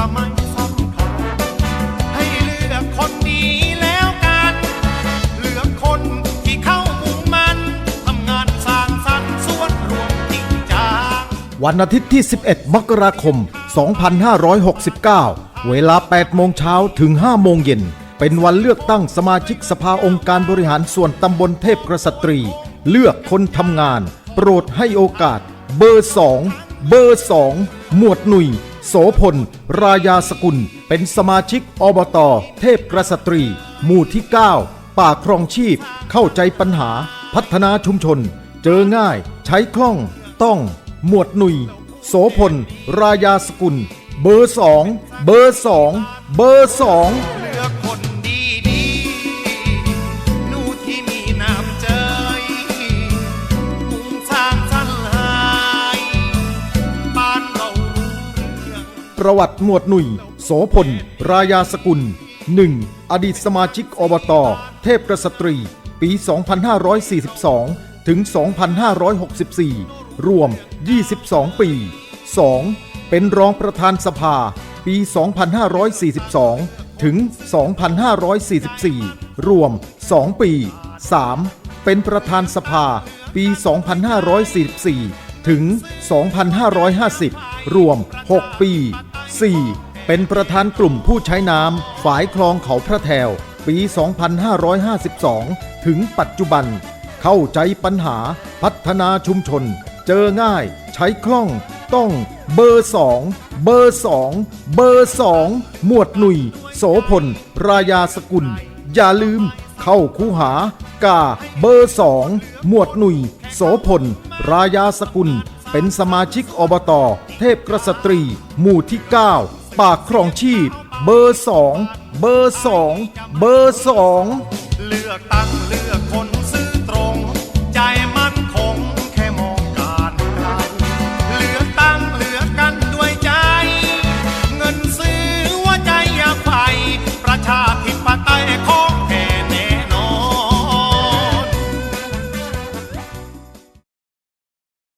วันอาทิวันอาทิตย์ที่ 11 มกราคม 2569 เวลา 8 โมงเช้าถึง 5 โมงเย็น เป็นวันเลือกตั้งสมาชิกสภาองค์การบริหารส่วนตำบลเทพกระสตรี เลือกคนทำงาน โปรดให้โอกาส เบอร์สองเบอร์สองหมวดหนุ่ย โสพล รายาสกุล เป็นสมาชิกอบต เทพกระสตรี หมู่ที่ 9 ป่าครองชีพ เข้าใจปัญหา พัฒนาชุมชน เจอง่าย ใช้คล่อง ต้อง หมวดหนุย โสพล รายาสกุล เบอร์สอง เบอร์สอง เบอร์สอง ประวัติหมวดหนุ่ย โสพล รายาสกุล 1. อดีตสมาชิกอบต เทพกระสตรี ปี 2542 ถึง 2564 รวม 22 ปี 2. เป็นรองประธานสภา ปี 2542 ถึง 2544 รวม 2 ปี 3. เป็นประธานสภา ปี 2544 ถึง 2550 รวม 6 ปี 4. เป็นประธานกลุ่มผู้ใช้น้ำฝายคลองเขาพระแถว ปี 2552 ถึงปัจจุบัน เข้าใจปัญหาพัฒนาชุมชน เจอง่ายใช้คล่อง ต้องเบอร์สองเบอร์สองเบอร์สองหมวดหนุ่ย โสพล รายาสกุล อย่าลืม เข้าคูหากาเบอร์สองหมวดหนุ่ย โสพล รายาสกุล เป็นสมาชิกอบต เทพกระสตรี หมู่ที่ 9 ปากครองชีพ เบอร์สอง เบอร์สอง เบอร์สอง เลือกตั้ง